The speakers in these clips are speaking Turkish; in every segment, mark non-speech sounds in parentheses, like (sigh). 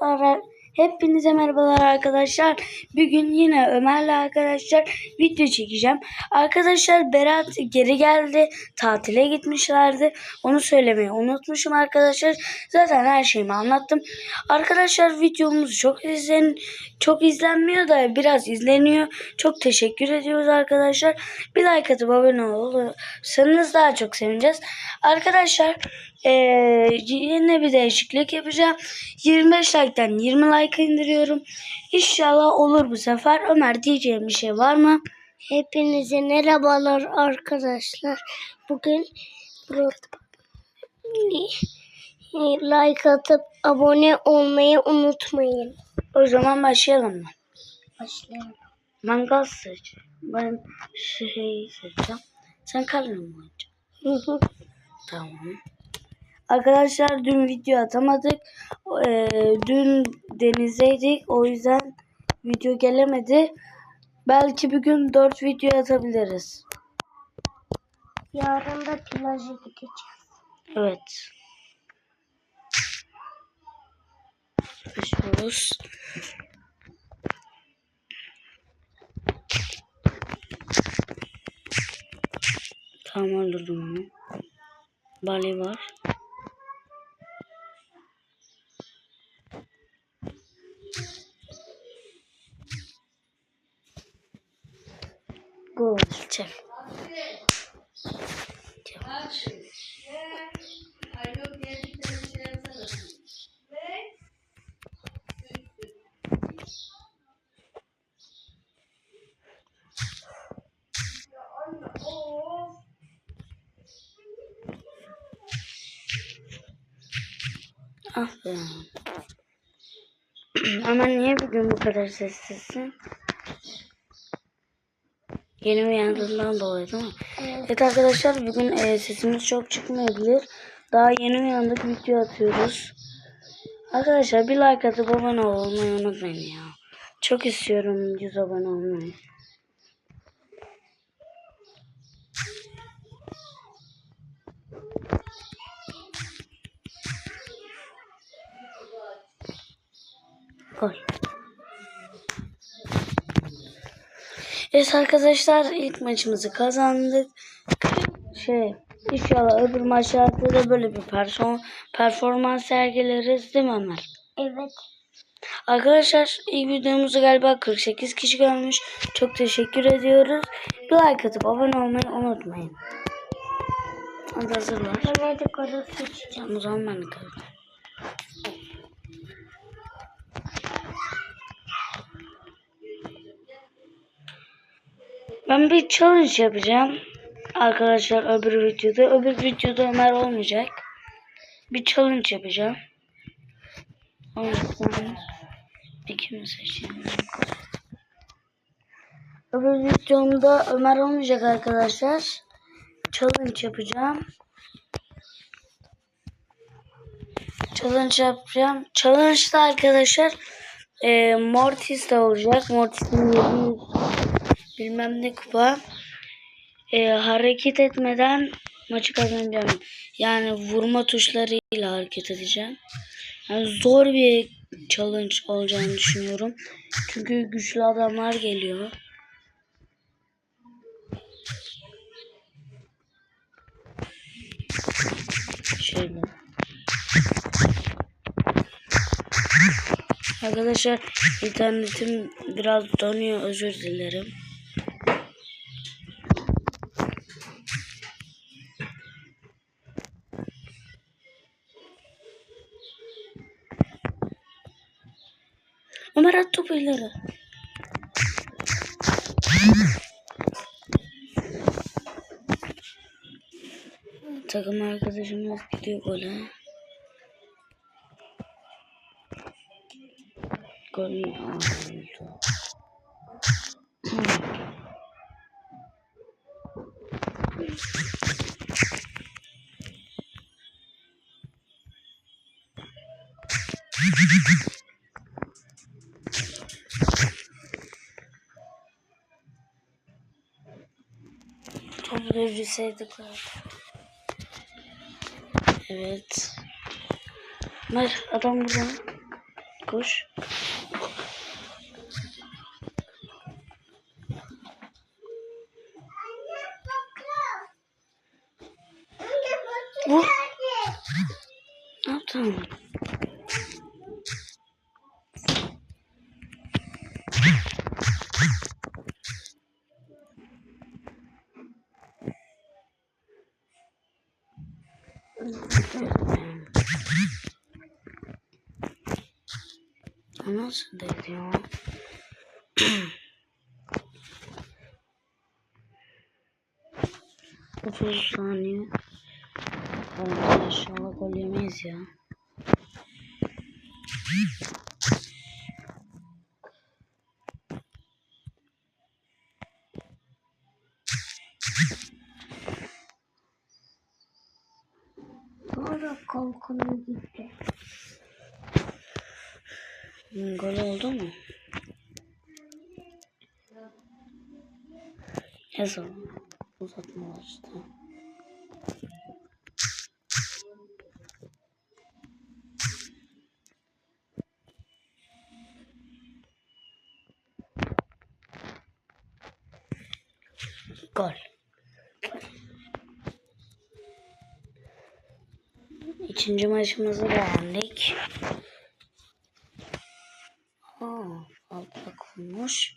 Merhabalar. Hepinize merhabalar arkadaşlar. Bugün yine Ömer'le arkadaşlar video çekeceğim. Arkadaşlar Berat geri geldi. Tatile gitmişlerdi. Onu söylemeyi unutmuşum arkadaşlar. Zaten her şeyimi anlattım. Arkadaşlar videomuz çok izlen çok izlenmiyor da biraz izleniyor. Çok teşekkür ediyoruz arkadaşlar. Bir like atıp abone olursanız daha çok sevineceğiz. Arkadaşlar eee, yine bir değişiklik yapacağım. 25 like'tan 20 like indiriyorum. İnşallah olur bu sefer. Ömer diyeceğim bir şey var mı? Hepinize merhabalar arkadaşlar. Bugün like atıp abone olmayı unutmayın. O zaman başlayalım mı? Başlayalım. Mangal seç. Ben şey seçeceğim. Sen kalın mı oynayacaksın? Tamam. Arkadaşlar dün video atamadık. Ee, dün denizdeydik. O yüzden video gelemedi. Belki bir gün 4 video atabiliriz. Yarın da plaja gideceğiz. Evet. Başlıyoruz. Tamam öldürdüm onu. Bali var. Yavaş. Ah be. (clears throat) Ama niye bugün bu kadar sessizsin? Yeni uyandığından dolayı değil mi? Evet arkadaşlar bugün e, sesimiz çok çıkmayabilir. Daha yeni uyandık video atıyoruz. Arkadaşlar bir like atıp abone olmayı unutmayın ya. Çok istiyorum 100 abone olmayı. Gol. Evet arkadaşlar ilk maçımızı kazandık. Şey inşallah öbür maçlarda da böyle bir perso- performans sergileriz değil mi Ömer? Evet. Arkadaşlar ilk videomuzu galiba 48 kişi görmüş. Çok teşekkür ediyoruz. Bir like atıp abone olmayı unutmayın. Hadi hazırlar. Ben de koru seçeceğim. O zaman ben de kaldım. Ben bir challenge yapacağım. Arkadaşlar öbür videoda. Öbür videoda Ömer olmayacak. Bir challenge yapacağım. Bir kimi seçeyim. Öbür videomda Ömer olmayacak arkadaşlar. Challenge yapacağım. Challenge yapacağım. Challenge'da arkadaşlar e, Mortis de olacak. Mortis'in 700 bilmem ne kupa. E, hareket etmeden maçı kazanacağım. Yani vurma tuşlarıyla hareket edeceğim. Yani zor bir challenge olacağını düşünüyorum. Çünkü güçlü adamlar geliyor. Şöyle. Arkadaşlar internetim biraz donuyor özür dilerim. Ömer at topu ileri. Takım arkadaşımız gidiyor gole. Gol Aa, devirseydik Evet. Mer adam burada. koş. Vur. Ne yaptın? Dedi ya? Otuz saniye. İnşallah gol yemeyiz ya. Gol oldu mu? Ne zaman? Uzatma işte. Gol. İkinci maçımızı beğendik. Kurmuş.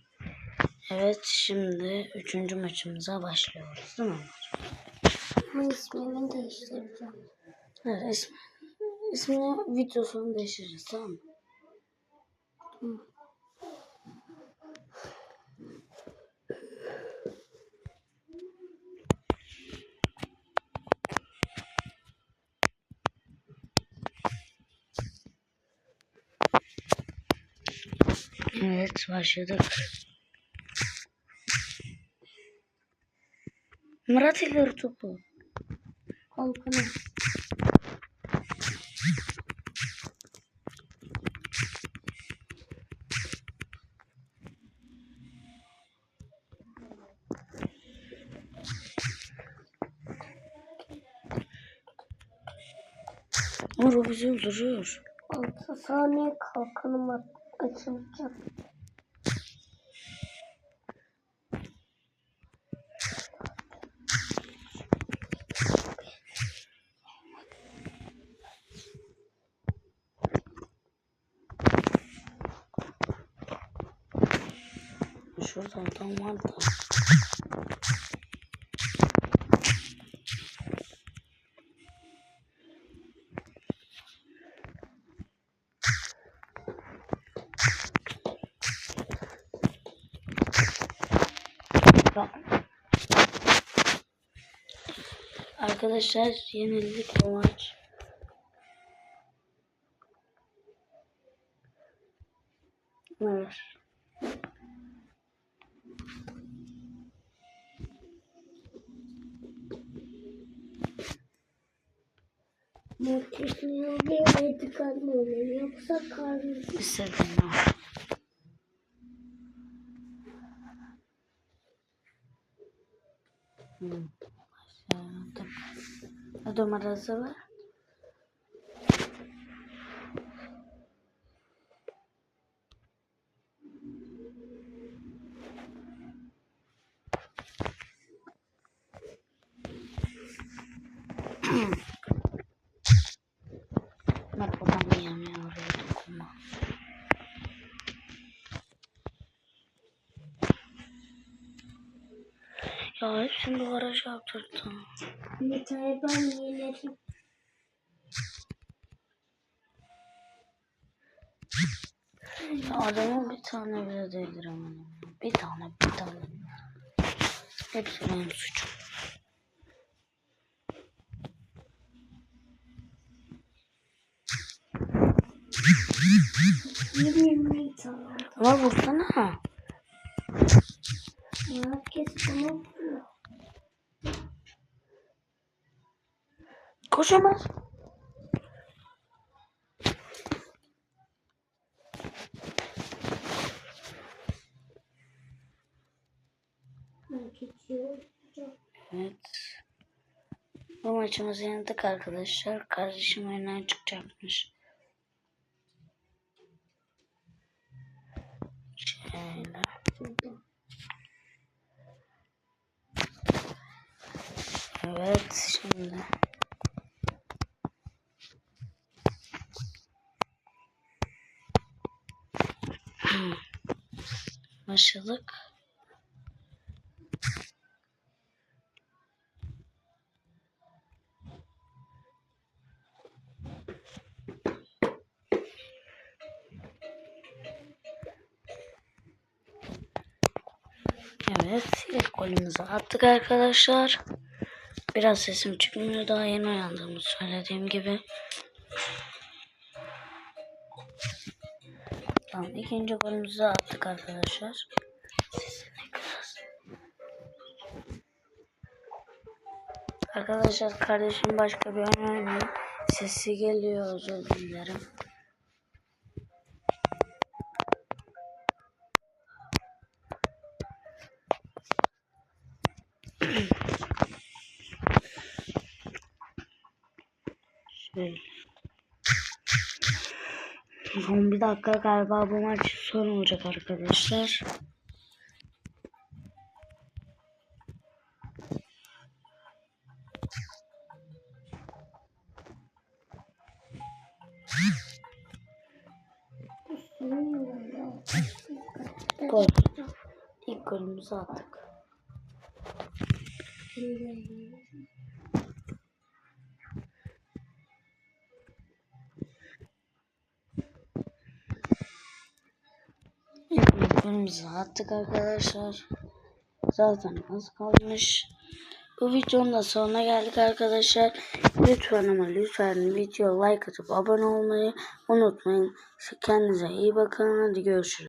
Evet şimdi üçüncü maçımıza başlıyoruz değil mi? Ama ismimi değiştireceğim. Evet ismi, ismini video sonu değiştireceğiz tamam mı? Evet başladık. Murat ileri topu. Kalkanı. Muru bizi öldürüyor. 6 saniye kalkanım at- açılacak. Şurada adam var da. Arkadaşlar yenildik bu maç. Evet. Oluyor, medikal mi oluyor yoksa karnı İstediğin Ne numarası Ya hepsini duvara çarptırdım. Meta'yı ben yenerim. Ya adamın bir tane bile değdiremedim. Bir tane, bir tane. Hepsi benim suçum. Ama vursana. Herkes bana Koşamaz. Evet. Bu maçımız yenildik arkadaşlar. Kardeşim oyundan çıkacakmış. Şöyle. Evet şimdi. İlk golümüzü attık arkadaşlar. Biraz sesim çıkmıyor. Daha yeni uyandığımı söylediğim gibi. Tamam, ikinci golümüzü attık arkadaşlar. Arkadaşlar kardeşim başka bir oynuyor. Sesi geliyor özür dilerim. Dakika galiba bu maç son olacak arkadaşlar. Gol. İlk golümüzü attık. Golümüzü attık arkadaşlar. Zaten az kalmış. Bu videonun da sonuna geldik arkadaşlar. Lütfen ama lütfen video like atıp abone olmayı unutmayın. Kendinize iyi bakın. Hadi görüşürüz.